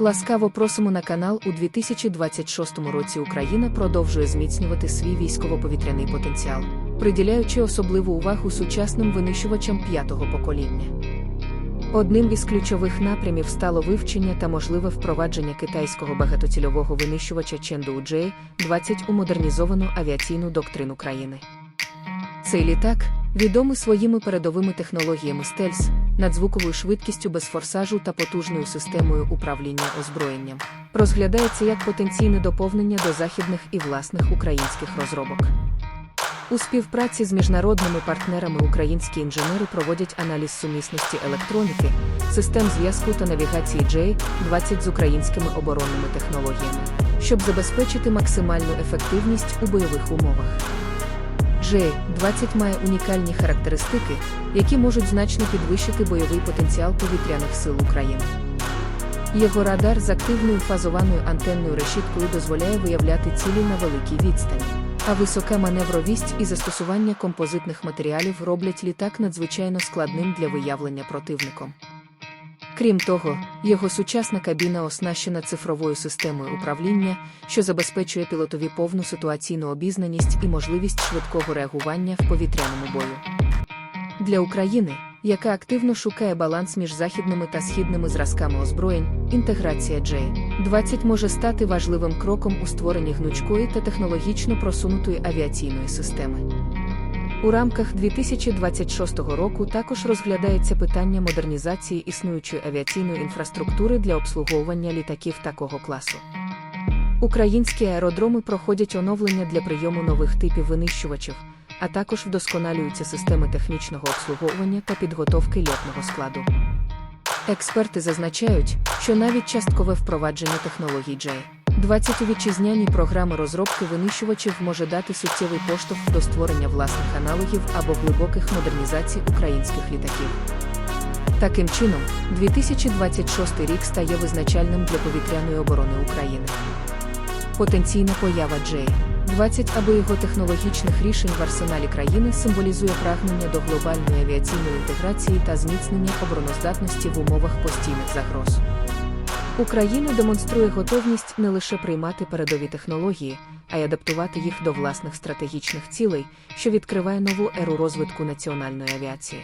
Ласкаво просимо на канал у 2026 році Україна продовжує зміцнювати свій військово-повітряний потенціал, приділяючи особливу увагу сучасним винищувачам п'ятого покоління. Одним із ключових напрямів стало вивчення та можливе впровадження китайського багатоцільового винищувача Chengdu J-20 у модернізовану авіаційну доктрину країни. Цей літак, відомий своїми передовими технологіями стельс, надзвуковою швидкістю без форсажу та потужною системою управління озброєнням, розглядається як потенційне доповнення до західних і власних українських розробок. У співпраці з міжнародними партнерами українські інженери проводять аналіз сумісності електроніки, систем зв'язку та навігації J-20 з українськими оборонними технологіями, щоб забезпечити максимальну ефективність у бойових умовах. J-20 має унікальні характеристики, які можуть значно підвищити бойовий потенціал повітряних сил України. Його радар з активною фазованою антенною решіткою дозволяє виявляти цілі на великій відстані, а висока маневровість і застосування композитних матеріалів роблять літак надзвичайно складним для виявлення противником. Крім того, його сучасна кабіна оснащена цифровою системою управління, що забезпечує пілотові повну ситуаційну обізнаність і можливість швидкого реагування в повітряному бою. Для України, яка активно шукає баланс між західними та східними зразками озброєнь, інтеграція J-20 може стати важливим кроком у створенні гнучкої та технологічно просунутої авіаційної системи. У рамках 2026 року також розглядається питання модернізації існуючої авіаційної інфраструктури для обслуговування літаків такого класу. Українські аеродроми проходять оновлення для прийому нових типів винищувачів, а також вдосконалюються системи технічного обслуговування та підготовки льотного складу. Експерти зазначають, що навіть часткове впровадження технологій J 20 у вітчизняні програми розробки винищувачів може дати суттєвий поштовх до створення власних аналогів або глибоких модернізацій українських літаків. Таким чином, 2026 рік стає визначальним для повітряної оборони України. Потенційна поява J 20 або його технологічних рішень в арсеналі країни символізує прагнення до глобальної авіаційної інтеграції та зміцнення обороноздатності в умовах постійних загроз. Україна демонструє готовність не лише приймати передові технології, а й адаптувати їх до власних стратегічних цілей, що відкриває нову еру розвитку національної авіації.